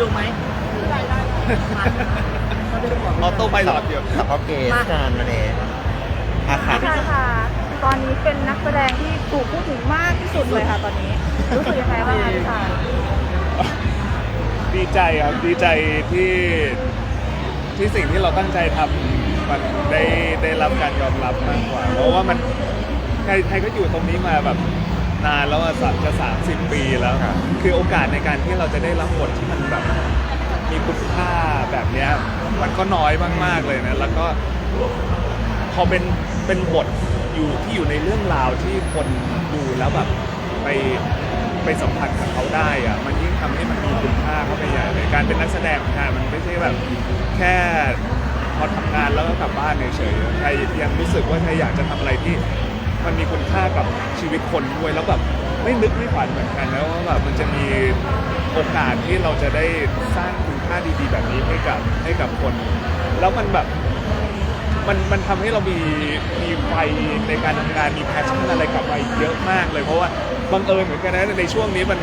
ดูไหมออโต้ไพลอตเดียวกับพ่อเกสกันนั่นเองอาคารพี่ชายค่ะ ตอนนี้เป็นนักแสดงที่ถูกพูดถึงมากที่สุดเลยค่ะ ตอนนี้รู้สึกยังไงบ้างคะพี่ชายดีใจครับดีใจที่ที่สิ่งที่เราตั้งใจทำมันได้ได้รับการยอมรับมากกว่า เพราะว่ามันใครใครก็อยู่ตรงนี้มาแบบ นานแล้วอะสัจะสามสิบปีแล้วคือโอกาสในการที่เราจะได้รับบทที่มันแบบมีคุณค่าแบบเนี้ยมันก็น้อยมากๆเลยนะแล้วก็พอเป็นเป็นบทอยู่ที่อยู่ในเรื่องราวที่คนดูแล้วแบบไปไปสัมผัสกับเขาได้อะมันยิ่งทำให้มันมีคุณค่าเข้าไปใหญ่เลยการเป็นนักแสดงของงานมันไม่ใช่แบบแค่ พอทำงานแล้วก็กลับบ้านเฉยๆใครยังรู้สึกว่าใครอยากจะทำอะไรที่ มันมีคุณค่ากับชีวิตคนด้วยแล้วแบบไม่นึกไม่ฝันเหมือนกันนะว่าแบบมันจะมีโอกาสที่เราจะได้สร้างคุณค่าดีๆ แบบนี้ให้กับให้กับคน แล้วมันแบบมันมันทำให้เรามีมีไฟในการทำงานมีแพชชั่นอะไรกลับมาอีกเยอะมากเลยเพราะว่าบังเอิญเหมือนกันนะในช่วงนี้มัน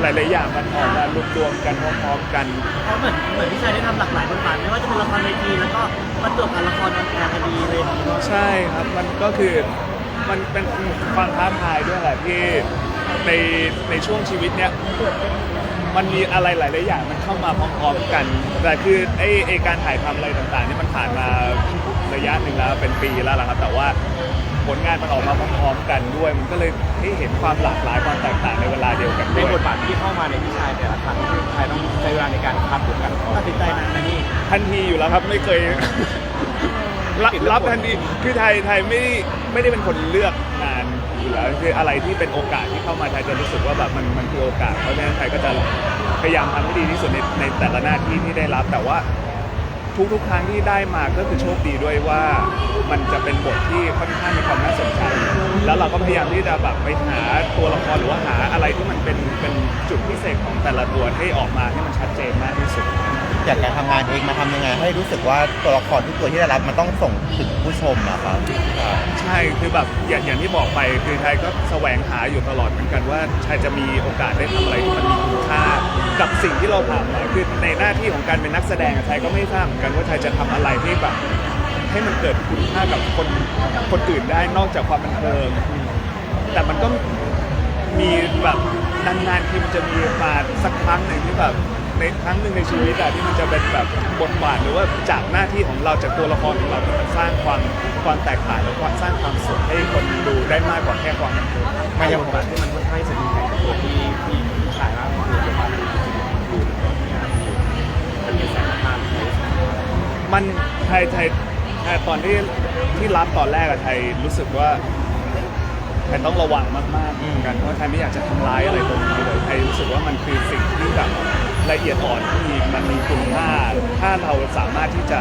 หลาย ๆ อย่างมันออกมารวมรวมๆกันพร้อมๆกัน เพราะเหมือนเหมือนพี่ชายได้ทำหลากหลายบทบาทไม่ว่าจะเป็นละครเวทีแล้วก็ประกอบกับละครออนแอร์คดีเลย ใช่ครับมันก็คือ มันเป็นความท้าทายด้วยแหละที่ในในช่วงชีวิตเนี้ยมันมีอะไรหลายๆอย่างมันเข้ามาพร้อมๆกัน แต่คือไอ้ไอ้การถ่ายทำอะไรต่างๆนี่มันผ่านมาระยะหนึ่งแล้วเป็นปีแล้วล่ะครับ แต่ว่าผลงานมันออกมาพร้อมๆกันด้วย มันก็เลยให้เห็นความหลากหลายความแตกต่างในเวลาเดียวกันในด้วยบทบาทที่เข้ามาในพี่ชายแต่ละครั้งพี่ชายต้องใช้เวลาในการคัดบทกันตัดสินใจนานนะนี่ทันทีอยู่แล้วครับไม่เคย รับรับทันทีคือไทยไทยไม่ได้ไม่ได้เป็นคนเลือกงานอยู่แล้วคืออะไรที่เป็นโอกาสที่เข้ามาไทยจะรู้สึกว่าแบบมันมันคือโอกาสเพราะฉะนั้นไทยก็จะพยายามทำให้ดีที่สุดในในแต่ละหน้าที่ที่ได้รับแต่ว่า ทุกทุกๆครั้งที่ได้มาก็คือโชคดีด้วยว่ามันจะเป็นบทที่ค่อนข้างมีความน่าสนใจ แล้วเราก็พยายามที่จะแบบไปหาตัวละครหรือว่าหาอะไรที่มันเป็นเป็นจุดพิเศษของแต่ละตัวให้ออกมาให้มันชัดเจนมากที่สุด อยากการทำงานเองมาทำยังไง ให้รู้สึกว่าตัวละครทุกตัวที่ได้รับมันต้องส่งถึงผู้ชมอะครับ ใช่คือแบบอย่างอย่างที่บอกไปคือไทยก็แสวงหาอยู่ตลอดเหมือนกันว่าไทยจะมีโอกาสได้ทำอะไรที่มันมีคุณค่ากับสิ่งที่เราทำอะคือในหน้าที่ของการเป็นนักแสดงอะไทยก็ไม่ทราบเหมือนกันว่าไทยจะทำอะไรที่แบบ ให้มันเกิดคุณค่ากับคนคนอื่นได้นอกจากความบันเทิง แต่มันก็มีแบบนานๆที่มันจะมีมาสักครั้งหนึ่งที่แบบ ในครั้งหนึ่งในชีวิตอะที่มันจะเป็นแบบบทบาทหรือว่าจากหน้าที่ของเราจากตัวละครของเราที่มันสร้างความความแตกต่างและความสร้างความสุขให้คนดูได้มากกว่าแค่ความบันเทิงมันยังบทบาทที่มันค่อนข้างจะมีแข่งกับตัวที่ที่พี่ชายมากคือบทบาทที่อยู่ในงานอยู่มันมีแสงภาพที่มันไทยไทยไทยตอนที่ที่รับตอนแรกอะไทยรู้สึกว่า ไทยต้องระวังมากๆเหมือนกันเพราะไทยไม่อยากจะทำร้ายอะไรตรงนี้เลยไทยรู้สึกว่ามันคือสิ่งที่แบบละเอียดอ่อนที่มันมีคุณค่าถ้าเราสามารถที่จะ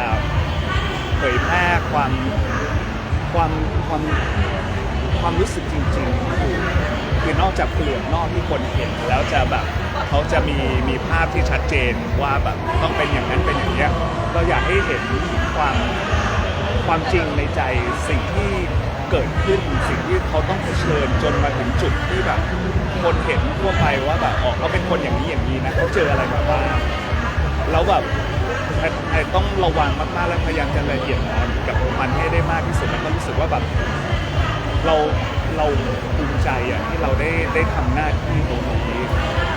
เผยแพร่ความความความความรู้สึกจริงๆคือคือนอกจากเปลือกนอกที่คนเห็น แล้วจะแบบเขาจะมีมีภาพที่ชัดเจนว่าแบบต้องเป็นอย่างนั้นเป็นอย่างเนี้ยเราอยากให้เห็นความความจริงในใจสิ่งที่ เกิดขึ้นสิ่งที่เขาต้องเผชิญจนมาถึงจุดที่แบบคนเห็นทั่วไปว่าแบบออกเขาเป็นคนอย่างนี้อย่างนี้นะเขาเจออะไรมาบ้างแล้วแบบไอ้ไอ้ต้องระวังมากๆและพยายามจะละเอียดอ่อนกับมันให้ได้มากที่สุดแล้วก็รู้สึกว่าแบบเราเราภูมิใจอะที่เราได้ได้ทำหน้าที่ตรงนี้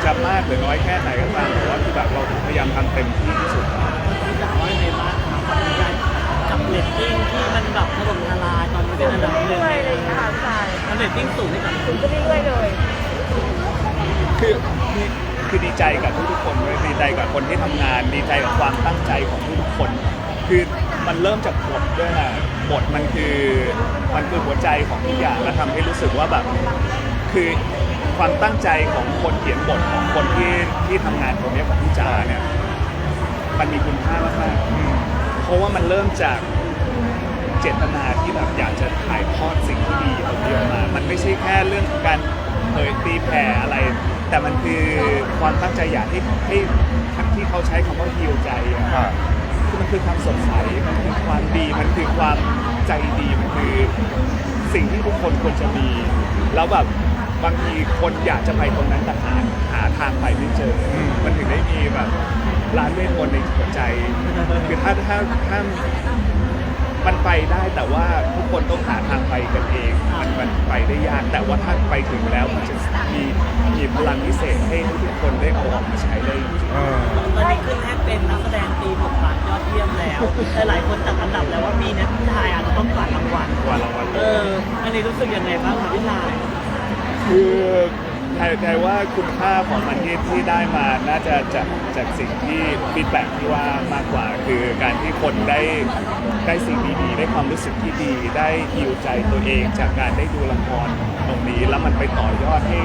จะมากหรือน้อยแค่ไหนก็ตามแต่ว่าคือแบบเราพยายามทำเต็มที่ที่สุดแล้ว พี่จ๋าว่ายังไงบ้างครับความดีใจกับเรตติ้งที่มันแบบถล่มทลาย ตอนนี้เป็นอันดับหนึ่งเรื่อยๆเลยนะคะพี่ชายมันเรตติ้งสูงในกับถึงก็เรื่อยๆเลย คือคือคือดีใจกับทุกๆคนด้วยดีใจกับคนที่ทำงาน ดีใจกับความตั้งใจของทุกๆคน คือมันเริ่มจากบทด้วยนะบทมันคือมันคือหัวใจของทุกอย่างและทำให้รู้สึกว่าแบบคือความตั้งใจของคนเขียนบทของคนที่ที่ทำงานตรงเนี้ยของพี่จ๋าเนี่ย มันมีคุณค่ามากๆเพราะว่ามันเริ่มจากเจตนา แบบอยากจะถ่ายทอดสิ่งที่ดีเอาเดียวมา มันไม่ใช่แค่เรื่องของการเผยตีแผ่อะไร แต่มันคือความตั้งใจอยากให้ให้ทั้งที่เขาใช้คำว่าฮิวใจอะครับ คือมันคือความสดใส มันคือความดี มันคือความใจดี มันคือสิ่งที่ทุกคนควรจะมี แล้วแบบบางทีคนอยากจะไปตรงนั้นแต่หาหาทางไปไม่เจออม มันถึงได้มีแบบร้านเวทมนต์ในหัวใจ คือถ้าถ้าถ้า มันไปได้แต่ว่าทุกคนต้องหาทางไปกันเอง มันมันไปได้ยากแต่ว่าถ้าไปถึงแล้วมันจะมีมีพลังพิเศษให้ทุกคนได้เอาออกมาใช้ได้จริงเออตอนนี้ขึ้นแท่นเป็นนักแสดงตีบทบาทยอดเยี่ยมแล้วแต่หลายคนจัดอันดับแล้วว่ามีเนี่ยพี่ชายอาจจะต้องกวาดรางวัลกว่ารางวัล เออ อันนี้รู้สึกยังไงบ้างครับพี่ชาย คือ ไทยไทยว่าคุณค่าของมันที่ที่ได้มาน่าจะจากจากสิ่งที่ฟีดแบ็กที่ว่ามากกว่า คือการที่คนได้ได้สิ่งดีๆได้ความรู้สึกที่ดี ได้ฮิวใจตัวเองจากการได้ดูละครตรงนี้ แล้วมันไปต่อยอดให้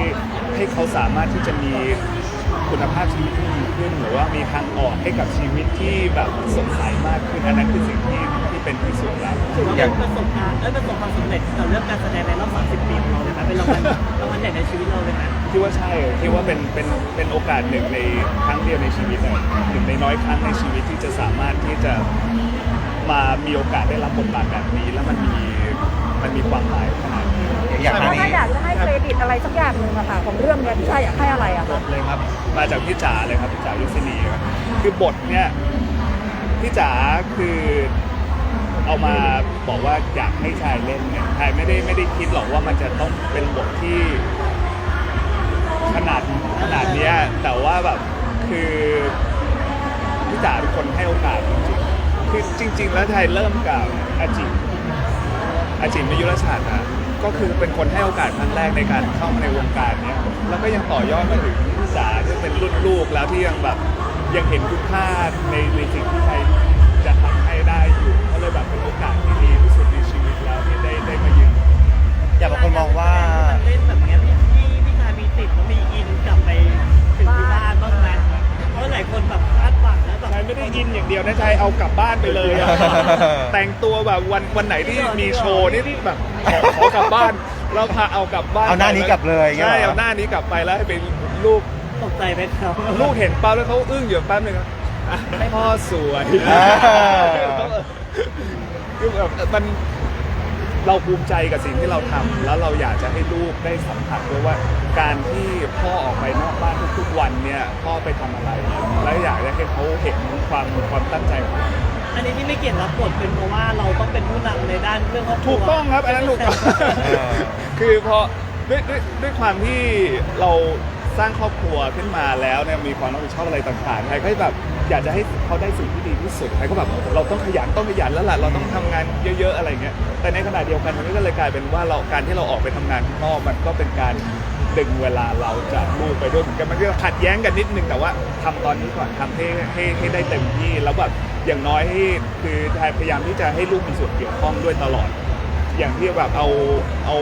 ให้เขาสามารถที่จะมีคุณภาพชีวิตที่ด ขึ้น หรือว่ามีทางออกให้กับชีวิตที่แบบสดใสมากขึ้นอันนั้นคือสิ่งที่ที่เป็นที่สุดแล้ว ถือว่าเป็นประสบการณ์เอ้ยประสบความสำเร็จกับเรื่องการแสดงในรอบ 30 ปีของเราเลยไหมเป็นรางวัลรางวัลใหญ่ในชีวิตเราเลยไหมคิดว่าใช่คิดว่าเป็นเป็นเป็นโอกาสหนึ่งในครั้งเดียวในชีวิตอะหนึ่งในน้อยครั้งในชีวิตที่จะสามารถที่จะมามีโอกาสได้รับบทบาทแบบนี้ แล้วมันมีมันมีความหมายขนาดนี้ อยากถ้าให้ถ้าอยากจะให้เครดิตอะไรสักอย่างหนึ่งอะค่ะของเรื่องเนี้ยพี่ชายอยากให้อะไรอะบคะ ทเลยครับ มาจากพี่จ๋าเลยครับพี่จ๋ายุทธนีครับคือบทเนี่ยพี่จ๋าคือเอามาบอกว่าอยากให้ชายเล่นเนี่ยชายไม่ได้ไม่ได้คิดหรอกว่ามันจะต้องเป็นบทที่ ขนาดขนาดเนี้ยแต่ว่าแบบคือพี่จ๋าเป็นคนให้โอกาสจริงๆคือจริง ๆ แล้วไทยเริ่มกับอาจิอาจิมยุรชาตินะ ก็คือเป็นคนให้โอกาสครั้งแรกในการเข้ามาในวงการเนี้ยแล้วก็ยังต่อยอดมาถึงพี่จ๋าที่เป็นรุ่นลูกแล้วที่ยังแบบยังเห็นคุณค่าในในสิ่งที่ไทยจะทำให้ได้อยู่ก็เลยแบบเป็นโอกาสที่ดีที่สุดในชีวิตแล้วที่ได้ได้มายืนอยากบางคนมองว่าเล่นแบบเนี้ยพี่พี่พี่ชายมีติดแล้วมีอินกลับไปถึงที่บ้านบ้างไหมเพราะหลายคนแบบ ชายไม่ได้อินอย่างเดียวนะชายเอากลับบ้านไปเลยอะแต่งตัวแบบวันวันไหนที่มีโชว์นี่แบบขอขอกลับบ้านเราพาเอากลับบ้านเอาหน้านี้กลับเลยอย่างเงี้ยใช่เหรอเอาหน้านี้กลับไปแล้วให้เป็นลูกตกใจไหมครับลูกเห็นปั๊บแล้วเขาอึ้งอยู่แป๊บนึงอะพ่อสวยอ่า คือแบบมัน เราภูมิใจกับสิ่งที่เราทำแล้วเราอยากจะให้ลูกได้สัมผัสด้วยว่าการที่พ่อออกไปนอกบ้านทุกๆวันเนี่ยพ่อไปทำอะไร แล้วอยากจะให้เขาเห็นความความตั้งใจของเราอันนี้ที่ไม่เกี่ยงรับบทเป็นเพราะว่าเราต้องเป็นผู้นำในด้านเรื่องครอบครัวถูกต้องครับอันนั้นถูกต้องเออคือพอด้วยด้วยด้วยความที่เรา สร้างครอบครัวขึ้นมาแล้วเนี่ยมีความรับผิดชอบอะไรต่างๆไทยก็แบบอยากจะให้เขาได้สิ่งที่ดีที่สุดไทยก็แบบเราต้องขยันต้องขยันแล้วล่ะเราต้องทำงานเยอะๆอะไรเงี้ยแต่ในขณะเดียวกันมันก็เลยกลายเป็นว่าเราการที่เราออกไปทำงานข้างนอกมันก็เป็นการดึงเวลาเราจากลูกไปด้วยเหมือนกันมันก็ขัดแย้งกันนิดนึงแต่ว่าทำตอนนี้ก่อนทำให้ให้ให้ได้เต็มที่แล้วแบบอย่างน้อยให้คือไทยพยายามที่จะให้ลูกมีส่วนเกี่ยวข้องด้วยตลอด อย่างที่แบบเอาเอา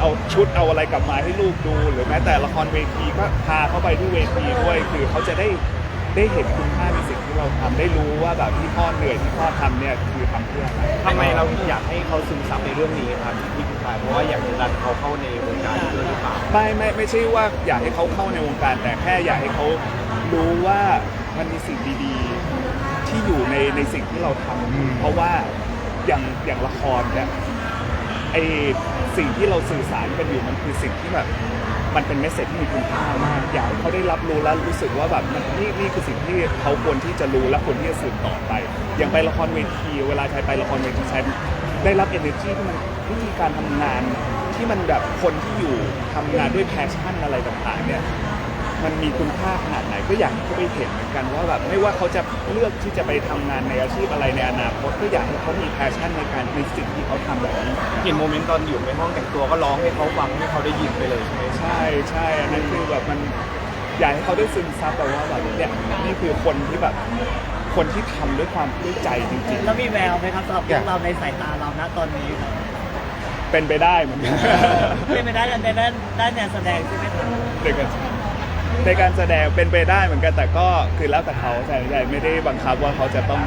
เอาชุดเอาอะไรกลับมาให้ลูกดู หรือแม้แต่ละครเวทีก็พาเขาไปที่เวทีด้วยคือเขาจะได้ได้เห็นคุณค่าในสิ่งที่เราทำได้รู้ว่าแบบที่พ่อเหนื่อยที่พ่อทำเนี่ยคือทำเพื่ออะไร ทำไมเราอยากให้เขาซึมซับในเรื่องนี้ครับพี่ผู้ชายเพราะว่าอยากจะดันเขาเข้าในวงการด้วยหรือเปล่า ไม่ไม่ไม่ใช่ว่าอยากให้เขาเข้าในวงการแต่แค่อยากให้เขารู้ว่ามันมีสิ่งดีๆ ที่อยู่ในในสิ่งที่เราทำอืมเพราะว่าอย่างอย่างละครเนี่ยไอ สิ่งที่เราสื่อสารกันอยู่มันคือสิ่งที่แบบมันเป็นเมสเซจที่มีคุณค่ามากอยากให้เขาได้รับรู้และรู้สึกว่าแบบมันนี่นี่คือสิ่งที่เขาควรที่จะรู้และควรที่จะสืบต่อไป อย่างไปละครเวทีเวลาใช้ไปละครเวทีใช้ได้รับ energy ที่มันวิธีการทำงานที่มันแบบคนที่อยู่ทำงานด้วยแพชชั่นอะไรต่างๆเนี่ย มันมีคุณค่าขนาดไหนก็อยากให้เขาไปเห็นเหมือนกันว่าแบบไม่ว่าเขาจะเลือกที่จะไปทำงานในอาชีพอะไรในอนาคตก็อยากให้เขามีแพชชั่นในการในสิ่งที่เขาทำแบบนี้ เห็นโมเมนต์ตอนอยู่ในห้องแต่งตัวก็ร้องให้เขาฟังให้เขาได้ยินไปเลยใช่ไหมใช่ใช่อันนั้นคือแบบมันอยากให้เขาได้ซึมซับแบบว่าแบบเนี่ยนี่คือคนที่แบบคนที่ทำด้วยความด้วยใจจริงแล้วมีแววไหมครับสำหรับพวกเราในสายตาเราณตอนนี้ครับๆ เป็นไปได้เหมือนกันเป็นไปได้ในด้านด้านงานแสดงใช่ไหมครับในการ ในการแสดงเป็นไปได้เหมือนกันแต่ก็คือแล้วแต่เขาใช่ใช่ไม่ได้บังคับว่าเขาจะต้อง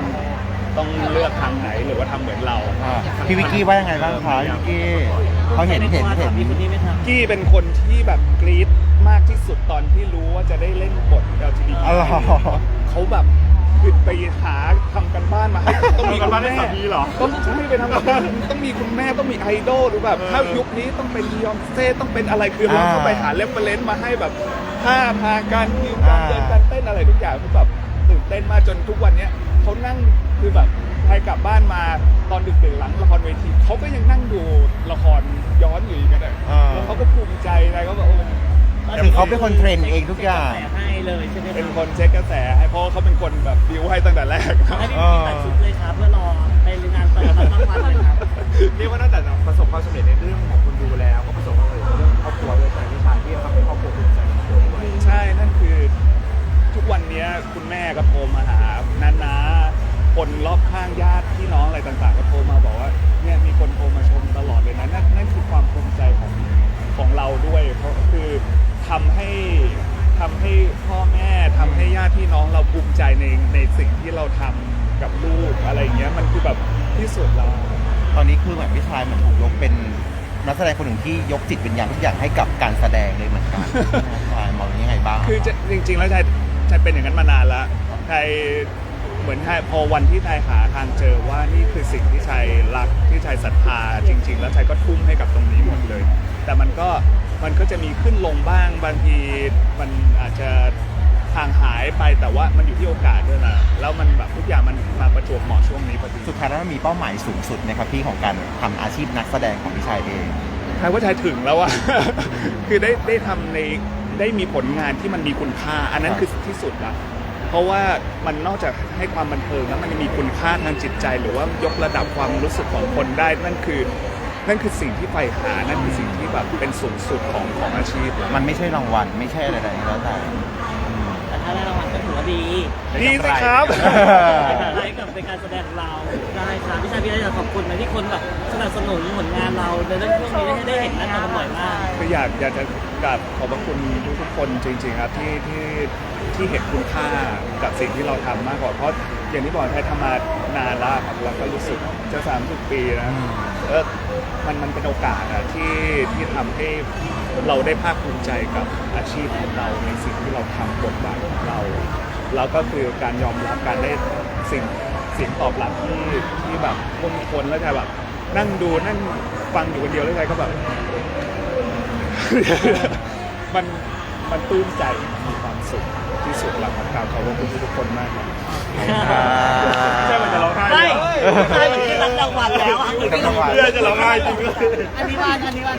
ต้องเลือกทางไหนหรือว่าทำเหมือนเราพี่วิกกี้ว่ายังไงบ้างคะพี่วิกกี้เขาเห็นเห็นเห็นมีคนนี้ไหมครับกี้เป็นคนที่แบบกรี๊ดมากที่สุดตอนที่รู้ว่าจะได้เล่นบท LGBT อ๋อ เขาแบบหยุดไปหาทำกันบ้านมาให้ต้องมีทำกันคุณบ้านให้แม่สามีเหรอต้องใช่ไปทำกันบ้านต้องมีคุณแม่ต้องมีไอดอลหรือแบบถ้ายุคนี้ต้องเป็นยองเซ่ต้องเป็นอะไรคือเราอ่าก็ไปหาเรฟเฟรนซ์มาให้แบบ ท่าทางการยืนการเดินการเต้นอะไรทุกอย่างคือแบบตื่นเต้นมากจนทุกวันเนี้ยเขานั่งคือแบบใครกลับบ้านมาตอนดึกๆหลังละครเวทีเขาก็ยังนั่งดูละครย้อนอยู่อีกกันเลยอ่า แล้วเขาก็ภูมิใจนะเขาแบบโอ้คือเขาเป็นคนเทรนเองทุกอย่างแต่ให้เลยใช่ไหมรับเป็นคนเช็คกระแสให้เพราะว่าเขาเป็นคนแบบดิวให้ตั้งแต่แรก ให้พี่พีตัดชุดเลยครับเพื่อรอไปงานเปิดรับรางวัลเลยครับ เรียกว่าตั้งแต่ประสบความสำเร็จในเรื่องของคนดูแล้วก็ คุณแม่ก็โทรมาหานานาคนรอบข้างญาติพี่น้องอะไรต่างๆ ก็โทรมาบอกว่าเนี่ยมีคนโทรมาชมตลอดเลยนะนั่นนั่นคือความภูมิใจของของเราด้วย เพราะคือทำให้ทำให้พ่อแม่ทำให้ญาติพี่น้องเราภูมิใจในในสิ่งที่เราทำกับลูกอะไรอย่างเงี้ยมันคือแบบที่สุดแล้วตอนนี้คือเหมือนพี่ชายเหมือนถูกยกเป็นนักแสดงคนหนึ่งที่ยกจิตวิญญาณทุกอย่างให้กับการแสดงเลยเหมือนกันชายมองยังไงบ้าง คือจะจริงๆแล้วชาย ชายเป็นอย่างนั้นมานานแล้วชายเหมือนชายพอวันที่ชายหาทางเจอว่านี่คือสิ่งที่ชายรักที่ชายศรัทธาจริง ๆ แล้วชายก็ทุ่มให้กับตรงนี้หมดเลย แต่มันก็มันก็จะมีขึ้นลงบ้างบางทีมันอาจจะห่างหายไปแต่ว่ามันอยู่ที่โอกาสด้วยนะแล้วมันแบบทุกอย่างมันมาประจวบเหมาะช่วงนี้พอดีสุดท้ายแล้วมันมีเป้าหมายสูงสุดนะครับพี่ของการทำอาชีพนักแสดงของพี่ชายเองชายว่าชายถึงแล้วอะ คือได้ได้ทำใน ได้มีผลงานที่มันมีคุณค่า อันนั้นคือที่สุดละเพราะว่ามันนอกจากให้ความบันเทิงแล้วมันยังมีคุณค่าทางจิตใจ หรือว่ายกระดับความรู้สึกของคนได้นั่นคือ นั่นคือสิ่งที่ใฝ่หานั่นคือสิ่งที่แบบเป็นสูงสุดของของอาชีพเลยมันไม่ใช่รางวัลไม่ใช่อะไรๆแล้วแต่อืมแต่ ถ้าได้รางวัลก็ถือว่าดีดีสิครับได้กับในการแสดงของเราได้ครับพี่ชายพี่ได้ขอบคุณนะที่คนแบบสนับสนุนผลงานเราในเรื่องช่วงนี้ได้เห็นหน้าตากันบ่อยมากคืออยากอยากจะกราบขอบพระคุณทุกๆคนจริง ๆ ครับที่ที่ที่เห็นคุณค่ากับสิ่งที่เราทำมากกว่าเพราะอย่างที่บอกไทยทำมานานแล้วครับแล้วก็รู้สึกจะสามสิบปีนะอืมเออมันมันเป็นโอกาสอะที่ที่ทำให้ เราได้ภาคภูมิใจกับอาชีพของเราในสิ่งที่เราทำบทบาทของเรา แล้วก็คือการยอมรับการได้สิ่งเสียงตอบรับที่ที่แบบคนคนแล้วใจแบบนั่งดูนั่งฟังอยู่คนเดียวแล้วใจก็แบบ มันมันปลื้มใจมีความสุขที่สุดแล้วครับกราบขอบคุณทุกๆคนมากครับใช่มันจะร้องไห้ไม่ใช่เหมือนที่รับรางวัลแล้วอะเหมือนที่รับรางวัลเพื่อจะร้องไห้จริงด้วยอันนี้ว่าอันนี้ว่า